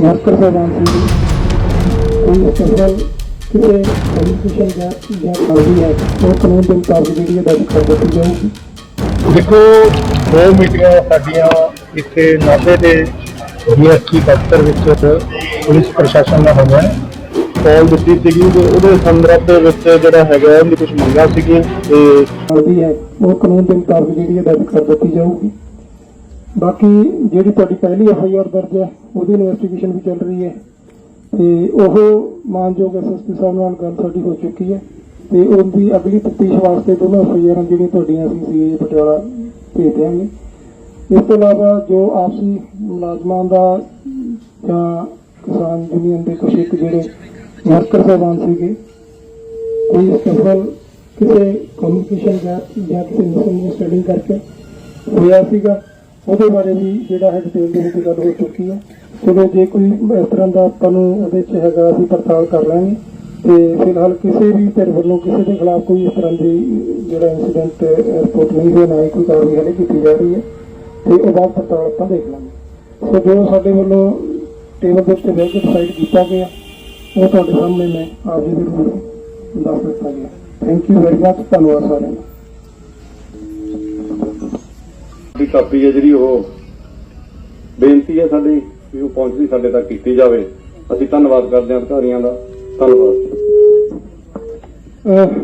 Master ਸਾਹਿਬਾਨ ਸੀ ਕੋਈ special ਕਿਸੇ ਕਮਿਊਨੀਕੇਸ਼ਨ ਜਾਂ ਜਾਂ ਕਾਲਜੀ ਹੈ ਉਹ ਕਾਨੂੰਨ ਦੇ ਮੁਤਾਬਕ ਜਿਹੜੀ ਹੈ ਦਰਜ ਕਰ ਦਿੱਤੀ ਜਾਊਗੀ ਦੇਖੋ ਦੋ ਮੀਟਿੰਗਾਂ ਸਾਡੀਆਂ ਇੱਥੇ ਨਾਭੇ ਦੇ ਡੀਐਸਪੀ ਦਫ਼ਤਰ ਵਿੱਚ ਪੁਲਿਸ ਪ੍ਰਸ਼ਾਸਨ ਨਾਲ ਹੋਈਆਂ। ਕਾਲ ਦਿੱਤੀ ਸੀਗੀ ਤੇ ਉਹਦੇ ਸੰਦਰਭ ਦੇ ਵਿੱਚ ਜਿਹੜਾ ਹੈਗਾ ਉਹਦੀ ਕੁਝ ਮੰਗਾਂ ਸੀਗੀਆਂ ਤੇ ਕਾਲਜੀ ਹੈ ਉਹ ਕਾਨੂੰਨ ਦੇ ਮੁਤਾਬਕ ਜਿਹੜੀ ਹੈ ਦਰਜ ਕਰ ਦਿੱਤੀ ਜਾਊਗੀ। ਬਾਕੀ ਜਿਹੜੀ ਤੁਹਾਡੀ ਪਹਿਲੀ ਐੱਫ ਆਈ ਆਰ ਦਰਜ ਹੈ, ਉਹਦੀ ਇਨਵੈਸਟੀਗੇਸ਼ਨ ਵੀ ਚੱਲ ਰਹੀ ਹੈ। ਤੇ ਉਹ ਮਾਨਯੋਗ ਐਸਐਸਪੀ ਸਾਹਿਬ ਨਾਲ ਗੱਲ ਸਾਡੀ ਹੋ ਚੁੱਕੀ ਹੈ ਤੇ ਉਹਦੀ ਅਗਲੀ ਤਫਤੀਸ਼ ਵਾਸਤੇ ਦੋਨੋਂ ਐੱਫ ਆਈ ਆਰਾਂ ਜਿਹੜੀਆਂ ਤੁਹਾਡੀਆਂ ਅਸੀਂ ਸੀਏ ਪਟਿਆਲਾ ਭੇਜ ਦਿਆਂਗੇ। ਇਸ ਤੋਂ ਇਲਾਵਾ ਜੋ ਆਪਸੀ ਮੁਲਾਜ਼ਮਾਂ ਦਾ ਜਾਂ ਕਿਸਾਨ ਯੂਨੀਅਨ ਦੇ ਕੁਝ ਇੱਕ ਜਿਹੜੇ ਵਰਕਰ ਸਾਹਿਬਾਨ ਸੀਗੇ, ਕੋਈ ਸਫਲ ਕਿਸੇ ਕਮਿਊਨੀਕੇਸ਼ਨ ਜਾਂ ਜਾਂ ਕਿਸੇ ਮਿਸਅੰਡਰਸਟੈਂਡਿੰਗ ਕਰਕੇ ਹੋਇਆ ਸੀਗਾ। ਉਹਦੇ ਬਾਰੇ ਵੀ ਜਿਹੜਾ ਹੈ ਡਿਟੇਲ ਦੇ ਵਿੱਚ ਗੱਲ ਹੋ ਚੁੱਕੀ ਹੈ। ਚਲੋ, ਜੇ ਕੋਈ ਇਸ ਤਰ੍ਹਾਂ ਦਾ ਆਪਾਂ ਨੂੰ ਉਹਦੇ 'ਚ ਹੈਗਾ, ਅਸੀਂ ਪੜਤਾਲ ਕਰ ਲਾਂਗੇ। ਤੇ ਫਿਲਹਾਲ ਕਿਸੇ ਵੀ ਧਿਰ ਵੱਲੋਂ ਕਿਸੇ ਦੇ ਖਿਲਾਫ ਕੋਈ ਇਸ ਤਰ੍ਹਾਂ ਦੀ ਜਿਹੜਾ ਇਨਸੀਡੈਂਟ ਰਿਪੋਰਟ ਨਹੀਂ ਹੋਇਆ, ਨਾ ਹੀ ਕੋਈ ਕਾਰਵਾਈ ਹਾਲੇ ਕੀਤੀ ਜਾ ਰਹੀ ਹੈ। ਤੇ ਉਹ ਬਾਅਦ ਪੜਤਾਲ ਆਪਾਂ ਦੇਖ ਲਾਂਗੇ। ਸੋ ਜੋ ਸਾਡੇ ਵੱਲੋਂ ਟੇਬਲ ਦੇ ਉੱਤੇ ਬਹਿ ਕੇ ਡਿਸਾਈਡ ਕੀਤਾ ਗਿਆ, ਉਹ ਤੁਹਾਡੇ ਸਾਹਮਣੇ ਮੈਂ ਆਪ ਜੀ ਦੇ ਰੂਪ ਦੱਸ ਦਿੱਤਾ ਗਿਆ। ਥੈਂਕ ਯੂ ਵੈਰੀ ਮਚ ਧੰਨਵਾਦ ਸਾਰਿਆਂ ਦਾ। ਦੀ ਕਾਪੀ ਹੈ ਜਿਹੜੀ ਉਹ ਬੇਨਤੀ ਹੈ ਸਾਡੀ ਵੀ ਉਹ ਪਹੁੰਚਦੀ ਸਾਡੇ ਤੱਕ ਕੀਤੀ ਜਾਵੇ। ਅਸੀਂ ਧੰਨਵਾਦ ਕਰਦੇ ਹਾਂ ਅਧਿਕਾਰੀਆਂ ਦਾ। ਧੰਨਵਾਦ।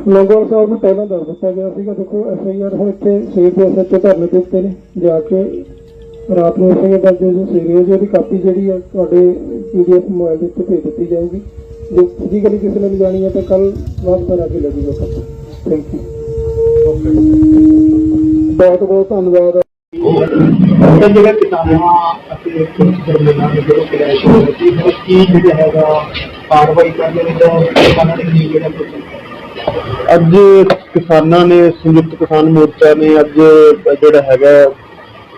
ਲੰਗੋਵਾਲ ਸਾਹਿਬ ਨੂੰ ਪਹਿਲਾਂ ਦੱਸ ਦਿੱਤਾ ਗਿਆ ਸੀਗਾ ਦੇਖੋ ਐਫ ਆਈ ਆਰ ਹੁਣ ਇੱਥੇ ਸੇਵ ਦੇ ਅਸਰ ਧਰਨੇ ਦੇ ਉੱਤੇ ਨੇ ਜਾ ਕੇ ਰਾਤ ਨੂੰ ਐਫ ਆਈ ਆਰ ਦਰਜ ਹੋ ਸੀਰੀਅਸ ਉਹਦੀ ਕਾਪੀ ਜਿਹੜੀ ਹੈ ਤੁਹਾਡੇ ਪੀਡੀਐਫ ਮੋਬਾਈਲ ਦੇ ਉੱਤੇ ਭੇਜ ਦਿੱਤੀ ਜਾਊਗੀ। ਜੇ ਫਿਜ਼ੀਕਲੀ ਕਿਸੇ ਨੇ ਲਿਜਾਣੀ ਹੈ ਤਾਂ ਕੱਲ ਬਾਅਦ ਪਰ ਆ ਕੇ ਲੱਗੇਗਾ ਥੈਂਕ ਯੂ ਬਹੁਤ ਬਹੁਤ ਧੰਨਵਾਦ। ਉਹਦਾ ਜਿਹੜਾ ਕਿਸਾਨਾਂ ਅਤੇ ਪੁਲਿਸ ਦਰਮਿਆਨ ਜਿਹੜਾ ਕਲੈਸ਼ ਹੋਇਆ ਸੀ ਉਹ ਕੀ ਜਿਹੜਾ ਹੈਗਾ ਕਾਰਵਾਈ ਕਰਦੇ ਨੇ ਜਾਂ ਕਿਸਾਨਾਂ ਨੇ ਕੀ ਜਿਹੜਾ ਅੱਜ ਕਿਸਾਨਾਂ ਨੇ, ਸੰਯੁਕਤ ਕਿਸਾਨ ਮੋਰਚਾ ਨੇ ਅੱਜ ਜਿਹੜਾ ਹੈਗਾ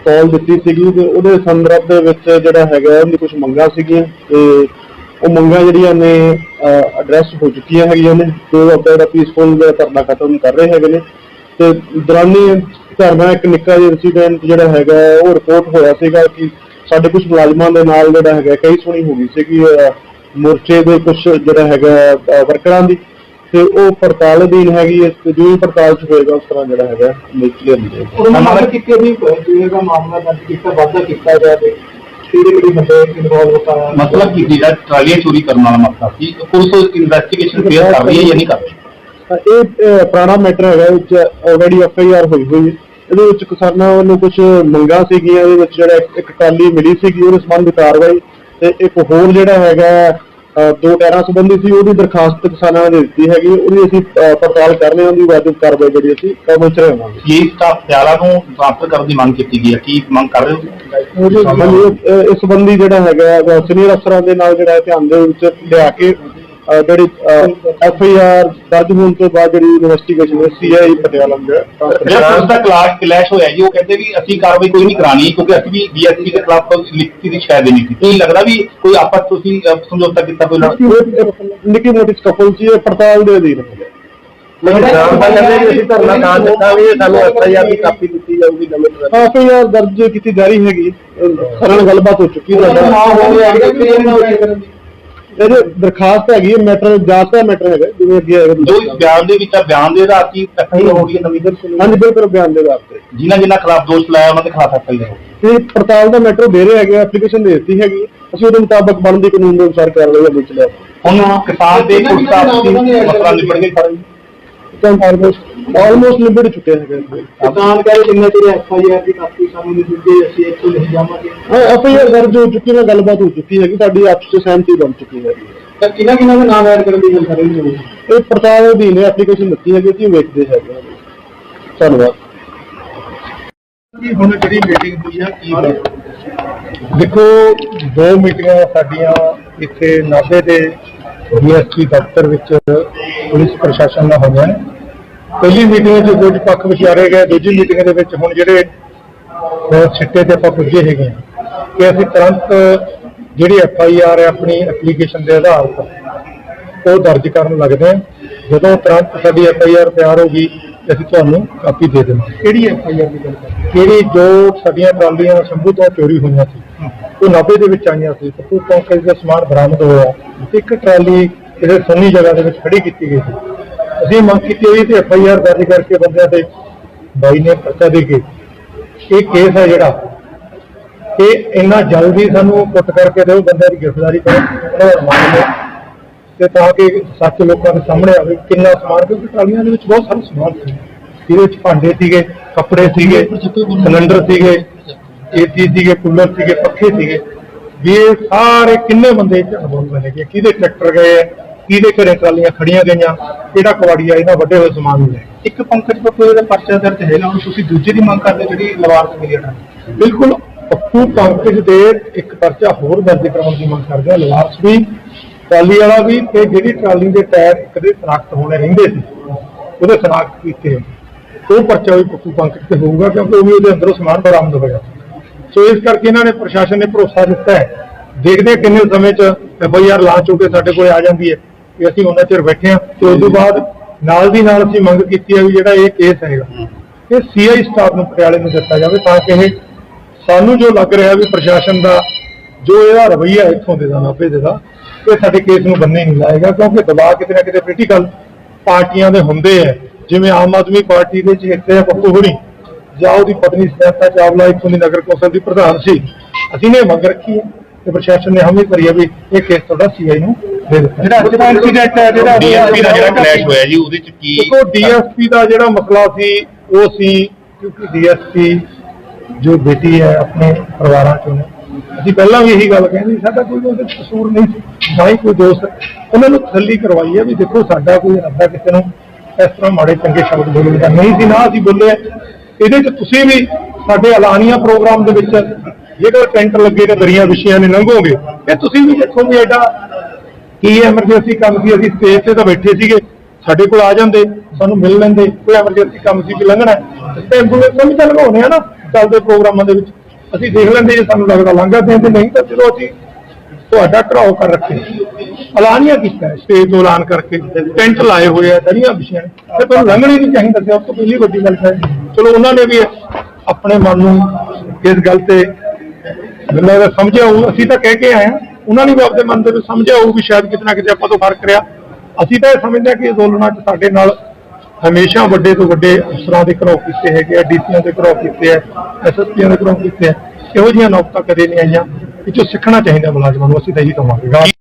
ਕਾਲ ਦਿੱਤੀ ਸੀਗੀ ਤੇ ਉਹਦੇ ਸੰਦਰਭ ਦੇ ਵਿੱਚ ਜਿਹੜਾ ਹੈਗਾ ਉਹਦੀ ਕੁਝ ਮੰਗਾਂ ਸੀਗੀਆਂ ਤੇ ਉਹ ਮੰਗਾਂ ਜਿਹੜੀਆਂ ਨੇ ਐਡਰੈਸ ਹੋ ਚੁੱਕੀਆਂ ਹੈਗੀਆਂ ਨੇ। ਤੇ ਉਹ ਆਪਣਾ ਜਿਹੜਾ ਪੀਸਫੁਲ ਧਰਨਾ ਖਤਮ ਕਰ ਰਹੇ ਹੈਗੇ ਨੇ। ਤੇ ਦੌਰਾਨੀ ਧਰਨਾ ਇੱਕ ਨਿੱਕਾ ਜਿਹਾ ਇਨਸੀਡੈਂਟ ਜਿਹੜਾ ਹੈਗਾ ਉਹ ਰਿਪੋਰਟ ਹੋਇਆ ਸੀਗਾ ਕਿ ਸਾਡੇ ਕੁਝ ਮੁਲਾਜ਼ਮਾਂ ਦੇ ਨਾਲ ਜਿਹੜਾ ਹੈਗਾ ਕਈ ਸੁਣੀ ਹੋ ਗਈ ਸੀ ਕਿ ਮੋਰਚੇ ਦੇ ਕੁਝ ਜਿਹੜਾ ਹੈਗਾ ਵਰਕਰਾਂ ਦੀ। ਤੇ ਉਹ ਪੜਤਾਲ ਅਧੀਨ ਹੈਗੀ ਹੈ ਤੇ ਜੋ ਵੀ ਪੜਤਾਲ ਚ ਹੋਏਗਾ ਉਸ ਤਰ੍ਹਾਂ ਜਿਹੜਾ ਹੈਗਾ ਨਹੀਂ ਹੋਏਗਾ ਉਹਨਾਂ ਮੰਗ ਕੀਤੀ ਵੀ ਜਿਵੇਂ ਦਾ ਮਾਮਲਾ ਦਰਜ ਕੀਤਾ ਵਾਧਾ ਕੀਤਾ ਜਾਵੇ ਕਿਹੜੇ ਕਿਹੜੇ ਬੰਦੇ ਇਨਵੋਲਵ ਹੋਤਾ ਮਤਲਬ ਕਿ ਜਿਹੜਾ ਟਰਾਲੀਆਂ ਚੋਰੀ ਕਰਨ ਵਾਲਾ ਮਸਲਾ ਸੀ ਪੁਲਿਸ ਇਨਵੈਸਟੀਗੇਸ਼ਨ ਕਰ ਰਹੀ ਹੈ ਜਾਂ ਨਹੀਂ ਕਰ ਰਹੀ? ਇਹ ਪੁਰਾਣਾ ਮੈਟਰ ਹੈਗਾ ਵਿੱਚ ਆਲਰੇਡੀ ਐਫ ਆਈ ਆਰ ਹੋਈ ਹੋਈ। ਹੈ ਇਹਦੇ ਵਿੱਚ ਕਿਸਾਨਾਂ ਵੱਲੋਂ ਕੁਝ ਮੰਗਾਂ ਸੀਗੀਆਂ ਇਹਦੇ ਵਿੱਚ ਜਿਹੜਾ ਇੱਕ- ਟਾਲੀ ਮਿਲੀ ਸੀਗੀ ਉਹਦੇ ਸੰਬੰਧ ਕਾਰਵਾਈ ਤੇ ਇੱਕ ਹੋਰ ਜਿਹੜਾ ਹੈਗਾ ਦੋ ਟਾਇਰਾਂ ਸੰਬੰਧੀ ਸੀ ਉਹਦੀ ਦਰਖਾਸਤ ਕਿਸਾਨਾਂ ਨੇ ਦਿੱਤੀ ਹੈਗੀ ਉਹਦੀ ਅਸੀਂ ਪੜਤਾਲ ਕਰ ਰਹੇ ਹਾਂ ਉਹਦੀ ਵਾਜਬ ਕਾਰਵਾਈ ਜਿਹੜੀ ਅਸੀਂ ਕੰਮ ਵਿੱਚ ਰਹਾਂਗੇ ਇਹ ਸਟਾਫ ਪਟਿਆਲਾ ਨੂੰ ਟ੍ਰਾਂਸਫਰ ਕਰਨ ਦੀ ਮੰਗ ਕੀਤੀ ਗਈ ਹੈ? ਕੀ ਮੰਗ ਕਰ ਰਹੇ ਹੋ? ਇਸ ਸੰਬੰਧੀ ਜਿਹੜਾ ਹੈਗਾ ਸੀਨੀਅਰ ਅਫਸਰਾਂ ਦੇ ਨਾਲ ਜਿਹੜਾ ਹੈ ਧਿਆਨ ਦੇ ਵਿੱਚ ਲਿਆ ਕੇ ਜਿਹੜੀ ਐਫ ਆਈ ਆਰ ਦਰਜ ਹੋਣ ਤੋਂ ਬਾਅਦ ਜਿਹੜੀ ਇਨਵੈਸਟੀਗੇਸ਼ਨ ਹੈ ਸੀ ਆਈ ਪਟਿਆਲਾ ਨੂੰ ਜਿਹੜਾ ਪੁਲਿਸ ਦਾ ਕਲਾਸ ਕਲੈਸ਼ ਹੋਇਆ ਜੀ ਉਹ ਕਹਿੰਦੇ ਵੀ ਅਸੀਂ ਕਾਰਵਾਈ ਕੋਈ ਨਹੀਂ ਕਰਾਣੀ ਕਿਉਂਕਿ ਅਸੀਂ ਵੀ ਡੀਐਸਪੀ ਦੇ ਖਿਲਾਫ ਲਿਖਤੀ ਦੀ ਸ਼ਾਇਦ ਨਹੀਂ ਸੀ। ਕੀ ਲੱਗਦਾ ਵੀ ਕੋਈ ਆਪਸ ਤੁਸੀਂ ਸਮਝੌਤਾ ਕੀਤਾ ਕੋਈ ਇਹ ਨਿੱਕੀ ਮੋਟੀ ਸਕਫਲ ਸੀ ਇਹ ਪੜਤਾਲ ਦੇ ਅਧੀਨ ਹੈ। ਅਸੀਂ ਧਰਨਾ ਨਾ ਦਿੱਤਾਂਗੇ ਸਾਨੂੰ ਐਫਆਈਆਰ ਦੀ ਕਾਪੀ ਦਿੱਤੀ ਜਾਊਗੀ ਨਵੇਂ ਐਫ ਆਈ ਆਰ ਦਰਜ ਕੀਤੀ ਜਾ ਰਹੀ ਹੈਗੀ। ਸਰਣ ਗੱਲਬਾਤ ਹੋ ਚੁੱਕੀ ਹੈ। ਤੁਹਾਡਾ ਇਹਦੇ ਦਰਖਾਸਤ ਹੈਗੀ ਹੈ ਮੈਟਰ ਜਾਂਚ ਦਾ ਮੈਟਰ ਹੈਗਾ ਜਿਵੇਂ ਅੱਗੇ ਹੈਗਾ ਜੋ ਇਸ ਬਿਆਨ ਦੇ ਵਿੱਚ ਆ ਬਿਆਨ ਦੇ ਆਧਾਰ ਕੀ ਐਫਆਈਆਰ ਹੋ ਰਹੀ ਹੈ ਨਵੀਂ ਹਾਂਜੀ ਬਿਲਕੁਲ ਬਿਆਨ ਦੇ ਆਧਾਰ ਤੇ। ਜਿਨ੍ਹਾਂ ਜਿਨ੍ਹਾਂ ਖਿਲਾਫ ਦੋਸ਼ ਲਾਇਆ ਉਹਨਾਂ ਦੇ ਖਿਲਾਫ ਐਫਆਈਆਰ ਹੋ ਇਹ ਪੜਤਾਲ ਦਾ ਮੈਟਰ ਦੇ ਰਹੇ ਹੈਗੇ ਐਪਲੀਕੇਸ਼ਨ ਦੇ ਦਿੱਤੀ ਹੈਗੀ। ਅਸੀਂ ਉਹਦੇ ਮੁਤਾਬਕ ਬਣਦੀ ਕਾਨੂੰਨ ਦੇ ਅਨੁਸਾਰ ਕਾਰਵਾਈ ਅਮਲ ਚ ਲਿਆ ਹੁਣ ਕਿਸਾਨ ਦੇ ਦਾ ਮਸਲਾ ਨਿਬੜ ਗਿਆ ਸਾਰਾ ਤਾਂ ਆਲਮੋਸਟ ਆਲਮੋਸਟ ਨਿਬੜ ਚੁੱਕੇ ਹੈਗੇ ਕਿਸਾਨ ਕਹੇ ਜਿੰਨੇ ਚਿਰ ਐਫਆਈਆਰ ਦੀ ਕਾਪੀ ਸਾਨੂੰ ਨਹੀਂ ਦਿੱਤੀ ਅਸੀਂ ਇੱਥੋਂ ਨਹੀਂ ਜਾਵਾਂਗੇ। ਐਫ ਆਈ ਆਰ ਦਰਜ ਹੋ ਚੁੱਕੀ ਹੈ ਗੱਲਬਾਤ ਹੋ ਚੁੱਕੀ ਹੈਗੀ ਸਾਡੀ ਆਪਸ ਚ ਸਹਿਮਤੀ ਬਣ ਚੁੱਕੀ ਹੈ। ਤਾਂ ਕਿਹਨਾਂ ਕਿਹਨਾਂ ਦੇ ਨਾਮ ਐਡ ਕਰਨ ਦੀ ਗੱਲ ਕਰ ਰਹੇ ਹੋ ਇਹ ਪੜਤਾਲ ਅਧੀਨ ਹੈ ਐਪਲੀਕੇਸ਼ਨ ਦਿੱਤੀ ਹੈਗੀ ਅਸੀਂ ਵੇਖਦੇ ਹੈਗੇ ਹਾਂ। ਧੰਨਵਾਦ। ਕੀ ਹੁਣ ਜਿਹੜੀ ਮੀਟਿੰਗ ਹੋਈ ਆ ਕੀ ਦੇਖੋ ਦੋ ਮੀਟਿੰਗਾਂ ਸਾਡੀਆਂ ਇੱਥੇ ਨਾਭੇ ਦੇ ਡੀਐਸਪੀ ਦਫ਼ਤਰ ਵਿੱਚ ਪੁਲਿਸ ਪ੍ਰਸ਼ਾਸਨ ਨਾਲ ਹੋਈਆਂ ਨੇ। ਪਹਿਲੀ ਮੀਟਿੰਗ 'ਚ ਕੁਝ ਪੱਖ ਵਿਚਾਰੇ ਗਏ ਦੂਜੀ ਮੀਟਿੰਗ ਦੇ ਵਿੱਚ ਹੁਣ ਜਿਹੜੇ ਅਹ, ਸਿੱਟੇ ਤੇ ਆਪਾਂ ਪੁੱਜੇ ਹੈਗੇ ਹਾਂ ਕਿ ਅਸੀਂ ਤੁਰੰਤ ਜਿਹੜੀ ਐਫ ਆਈ ਆਰ ਹੈ ਆਪਣੀ ਐਪਲੀਕੇਸ਼ਨ ਦੇ ਆਧਾਰ ਤੇ ਉਹ ਦਰਜ ਕਰਨ ਲੱਗਦੇ ਹਾਂ। ਜਦੋਂ ਤੁਰੰਤ ਸਾਡੀ ਐਫ ਆਈ ਆਰ ਤਿਆਰ ਹੋ ਗਈ ਤੇ ਅਸੀਂ ਤੁਹਾਨੂੰ ਕਾਪੀ ਦੇ ਦੇਵਾਂਗੇ ਕਿਹੜੀ ਐਫਆਈਆਰ ਦੀ ਗੱਲ ਕਰ ਕਿਹੜੀ ਜੋ ਸਾਡੀਆਂ ਟਰਾਲੀਆਂ ਸ਼ੰਭੂ ਤੋਂ ਚੋਰੀ ਹੋਈਆਂ ਸੀ ਉਹ ਨਾਭੇ ਦੇ ਵਿੱਚ ਆਈਆਂ ਸੀ ਪੱਪੂ ਪੰਕਜ ਦਾ ਸਮਾਨ ਬਰਾਮਦ ਹੋਇਆ। ਇੱਕ ਟਰਾਲੀ ਜਿਹੜੇ ਸੁੰਨੀ ਜਗ੍ਹਾ ਦੇ ਵਿੱਚ ਖੜੀ ਕੀਤੀ ਗਈ ਸੀ। ਅਸੀਂ ਮੰਗ ਕੀਤੀ ਹੋਈ ਤੇ ਐਫ ਆਈ ਆਰ ਦਰਜ ਕਰਕੇ ਬੰਦਿਆਂ ਤੇ ਬਾਈ ਨੇ ਪਰਚਾ ਦੇ ਕੇ ਇਹ ਕੇਸ ਹੈ ਜਿਹੜਾ ਇਹ ਇੰਨਾ ਜਲਦੀ ਸਾਨੂੰ ਪੁੱਟ ਕਰਕੇ ਦਿਓ ਬੰਦਿਆਂ ਦੀ ਗ੍ਰਿਫਤਾਰੀ ਕਰੋ ਉਹਨਾਂ ਤੇ ਤਾਂ ਕਿ ਸੱਚ ਲੋਕਾਂ ਦੇ ਸਾਹਮਣੇ ਆਵੇ ਕਿੰਨਾ ਸਮਾਨ ਕਿਉਂਕਿ ਟਰਾਲੀਆਂ ਦੇ ਵਿੱਚ ਬਹੁਤ ਸਾਰਾ ਸਮਾਨ ਸੀ। ਇਹਦੇ ਵਿੱਚ ਭਾਂਡੇ ਸੀਗੇ ਕੱਪੜੇ ਸੀਗੇ ਸਿਲੰਡਰ ਸੀਗੇ ਏਸੀ ਸੀਗੇ ਕੂਲਰ ਸੀਗੇ ਪੱਖੇ ਸੀਗੇ। ਵੀ ਸਾਰੇ ਕਿੰਨੇ ਬੰਦੇ ਇਹ 'ਚ ਹੈਗੇ ਕਿਹਦੇ ਟਰੈਕਟਰ ਗਏ ਆ, ਕਿਹਦੇ ਘਰੇ ਟਰਾਲੀਆਂ ਖੜੀਆਂ ਗਈਆਂ ਕਿਹੜਾ ਕਵਾੜੀਆ ਇਹਨਾਂ ਵੱਡੇ ਹੋਏ ਸਮਾਨ ਨੂੰ ਲੈ। ਇੱਕ ਪੰਕਜ ਪੱਪੂ ਦਾ ਪਰਚਾ ਦਰਜ ਹੈਗਾ ਹੁਣ ਤੁਸੀਂ ਦੂਜੇ ਦੀ ਮੰਗ ਕਰਦੇ ਹੋ ਜਿਹੜੀ ਲਵਾਰਸ ਮਿਲੀ ਹੈ ਬਿਲਕੁਲ ਪੱਪੂ ਪੰਕਜ ਦੇ ਇੱਕ ਪਰਚਾ ਹੋਰ ਦਰਜ ਕਰਾਉਣ ਦੀ ਮੰਗ ਕਰਦੇ ਆ ਲਵਾਰਸ ਵੀ ਟਰਾਲੀ ਵਾਲਾ ਵੀ ਤੇ ਜਿਹੜੀ ਟਰਾਲੀ ਦੇ ਟਾਇਰ ਇੱਕ ਦੇ ਸਨਾਖਤ ਹੋਣੇ ਰਹਿੰਦੇ ਸੀ ਉਹਦੇ ਸਨਾਖਤ ਕੀਤੇ ਆ। ਉਹ ਪਰਚਾ ਵੀ ਪੱਪੂ ਪੰਕਜ ਤੇ ਹੋਊਗਾ ਕਿਉਂਕਿ ਉਹ ਵੀ ਉਹਦੇ ਅੰਦਰੋਂ ਸਮਾਨ ਬਰਾਮਦ ਹੋਇਆ ਸੋ ਇਸ ਕਰਕੇ ਇਹਨਾਂ ਨੇ ਪ੍ਰਸ਼ਾਸਨ ਨੇ ਭਰੋਸਾ ਦਿੱਤਾ ਹੈ ਦੇਖਦੇ ਹਾਂ ਕਿੰਨੇ ਸਮੇਂ ਚ ਐਫਆਈਆਰ ਲਾਂਚ ਹੋ ਕੇ ਸਾਡੇ ਕੋਲ ਆ ਜਾਂਦੀ ਹੈ ਕਿ ਅਸੀਂ ਉਹਨਾਂ ਚਿਰ ਬੈਠੇ ਹਾਂ ਤੇ ਉਸ ਤੋਂ ਬਾਅਦ ਨਾਲ ਦੀ ਨਾਲ ਅਸੀਂ ਮੰਗ ਕੀਤੀ ਹੈ ਵੀ ਜਿਹੜਾ ਇਹ ਕੇਸ ਹੈਗਾ ਇਹ ਸੀਆਈ ਸਟਾਫ ਨੂੰ ਪਟਿਆਲੇ ਨੂੰ ਦਿੱਤਾ ਜਾਵੇ ਤਾਂ ਕਿ ਇਹ ਸਾਨੂੰ ਜੋ ਲੱਗ ਰਿਹਾ ਵੀ ਪ੍ਰਸ਼ਾਸਨ ਦਾ ਜੋ ਇਹਦਾ ਰਵੱਈਆ ਇੱਥੋਂ ਦੇ ਦਾ ਨਾਭੇ ਦੇ ਦਾ ਇਹ ਸਾਡੇ ਕੇਸ ਨੂੰ ਬੰਨੇ ਨਹੀਂ ਲਾਏਗਾ ਕਿਉਂਕਿ ਦਬਾਅ ਕਿਤੇ ਨਾ ਕਿਤੇ ਪੋਲੀਟੀਕਲ ਪਾਰਟੀਆਂ ਦੇ ਹੁੰਦੇ ਆ। ਜਿਵੇਂ ਆਮ ਆਦਮੀ ਪਾਰਟੀ ਦੇ ਚੇਤੇ ਆ ਪੱਪੂ ਹੁਣੀ ਜਾਂ ਉਹਦੀ ਪਤਨੀ ਸਮੈਤਾ ਚਾਵਲਾ ਇੱਥੋਂ ਦੀ ਨਗਰ ਕੌਂਸਲ ਦੀ ਪ੍ਰਧਾਨ ਸੀ। ਅਸੀਂ ਨੇ ਮੰਗ ਰੱਖੀ ਹੈ ਤੇ ਪ੍ਰਸ਼ਾਸਨ ਨੇ ਹਮੇ ਕਰੀ ਹੈ ਵੀ ਇਹ ਕੇਸ ਤੁਹਾਡਾ ਸੀਆਈ ਨੂੰ ਜਿਹੜਾ ਅੱਜ ਦਾ incident ਹੈ, ਜਿਹੜਾ ਡੀਐਸਪੀ ਦਾ ਜਿਹੜਾ ਕਲੈਸ਼ ਹੋਇਆ ਜੀ ਉਹਦੇ ਚ ਕੀ ਦੇਖੋ ਡੀਐਸਪੀ ਦਾ ਜਿਹੜਾ ਮਸਲਾ ਸੀ ਉਹ ਸੀ ਕਿਉਂਕਿ ਡੀਐਸਪੀ ਜੋ ਬੇਟੀ ਹੈ ਆਪਣੇ ਪਰਿਵਾਰਾਂ ਚੋਂ ਅਸੀਂ ਪਹਿਲਾਂ ਵੀ ਇਹੀ ਗੱਲ ਕਹਿੰਦੇ ਸਾਡਾ ਕੋਈ ਉਹਦੇ ਕਸੂਰ ਨਹੀਂ ਸੀ ਨਾ ਹੀ ਕੋਈ ਦੋਸਤ ਉਹਨਾਂ ਨੂੰ ਤਸੱਲੀ ਕਰਵਾਈ ਹੈ ਵੀ ਦੇਖੋ ਸਾਡਾ ਕੋਈ ਇਰਾਦਾ ਕਿਸੇ ਨੂੰ ਇਸ ਤਰ੍ਹਾਂ ਮਾੜੇ ਚੰਗੇ ਸ਼ਬਦ ਬੋਲਣ ਦਾ ਨਹੀਂ ਸੀ ਨਾ ਅਸੀਂ ਬੋਲੇ। ਇਹਦੇ 'ਚ ਤੁਸੀਂ ਵੀ ਸਾਡੇ ਐਲਾਨੀਆਂ ਪ੍ਰੋਗਰਾਮ ਦੇ ਵਿੱਚ ਜੇਕਰ ਟੈਂਟ ਲੱਗੇ ਨੇ ਦਰੀਆਂ ਵਿਸ਼ਿਆਂ ਨੇ ਲੰਘੋਗੇ ਤੇ ਤੁਸੀਂ ਵੀ ਦੇਖੋ ਵੀ ਐਡਾ ਕੀ ਐਮਰਜੈਂਸੀ ਕੰਮ ਸੀ? ਅਸੀਂ ਸਟੇਜ ਤੇ ਤਾਂ ਬੈਠੇ ਸੀਗੇ। ਸਾਡੇ ਕੋਲ ਆ ਜਾਂਦੇ, ਸਾਨੂੰ ਮਿਲ ਲੈਂਦੇ। ਕੋਈ ਐਮਰਜੈਂਸੀ ਕੰਮ ਸੀ ਕਿ ਲੰਘਣਾ? ਹੈ। ਤੇ ਐਂਬੂਲੈਂਸ ਵੀ ਤਾਂ ਲਗਾਉਣੇ ਆ ਨਾ ਚੱਲਦੇ ਪ੍ਰੋਗਰਾਮਾਂ ਦੇ ਵਿੱਚ। ਅਸੀਂ ਦੇਖ ਲੈਂਦੇ ਜੇ ਸਾਨੂੰ ਲੱਗਦਾ ਲੰਘਾ ਤੇ ਨਹੀਂ ਤਾਂ ਚਲੋ ਅਸੀਂ ਤੁਹਾਡਾ ਘਰਾਓ ਕਰ ਰੱਖੇ। ਐਲਾਨੀਆਂ ਕੀਤਾ ਸਟੇਜ ਤੋਂ ਐਲਾਨ ਕਰਕੇ। ਟੈਂਟ ਲਾਏ ਹੋਏ ਆ ਦਰੀਆਂ ਵਿਛੀਆਂ ਨੇ। ਤੇ ਤੁਹਾਨੂੰ ਲੰਘਣੀ ਨਹੀਂ ਚਾਹੀਦਾ ਸੀ ਉਸ ਤੋਂ ਪਹਿਲੀ ਵੱਡੀ ਗੱਲ ਹੈ ਚਲੋ ਉਹਨਾਂ ਨੇ ਵੀ ਆਪਣੇ ਮਨ ਨੂੰ ਇਸ ਗੱਲ ਤੇ ਮੈਨੂੰ ਸਮਝਿਆ ਹੋਊ ਅਸੀਂ ਤਾਂ ਕਹਿ ਕੇ ਆਏ ਹਾਂ। ਉਹਨਾਂ ਨੇ ਵੀ ਆਪਣੇ ਮਨ ਦੇ ਵਿੱਚ ਸਮਝਿਆ ਹੋਊ ਵੀ ਸ਼ਾਇਦ ਕਿਤੇ ਨਾ ਕਿਤੇ ਆਪਾਂ ਤੋਂ ਫ਼ਰਕ ਰਿਹਾ। ਅਸੀਂ ਤਾਂ ਇਹ ਸਮਝਦੇ ਹਾਂ ਕਿ ਅੰਦੋਲਨਾਂ 'ਚ ਸਾਡੇ ਨਾਲ ਹਮੇਸ਼ਾ ਵੱਡੇ ਤੋਂ ਵੱਡੇ ਅਫਸਰਾਂ ਦੇ ਘਰੋਂ ਕੀਤੇ ਹੈਗੇ ਆ, ਡੀਸੀਆਂ ਦੇ ਘਰੋਂ ਕੀਤੇ ਆ, ਐਸਐਸਪੀਆਂ ਦੇ ਘਰੋਂ ਕੀਤੇ ਆ। ਇਹੋ ਜਿਹੀਆਂ ਨੌਬਤਾਂ ਕਦੇ ਨਹੀਂ ਆਈਆਂ, ਇਹ 'ਚੋਂ ਸਿੱਖਣਾ ਚਾਹੀਦਾ ਮੁਲਾਜ਼ਮਾਂ ਨੂੰ, ਅਸੀਂ ਤਾਂ ਇਹੀ ਕਹਾਂਗੇ।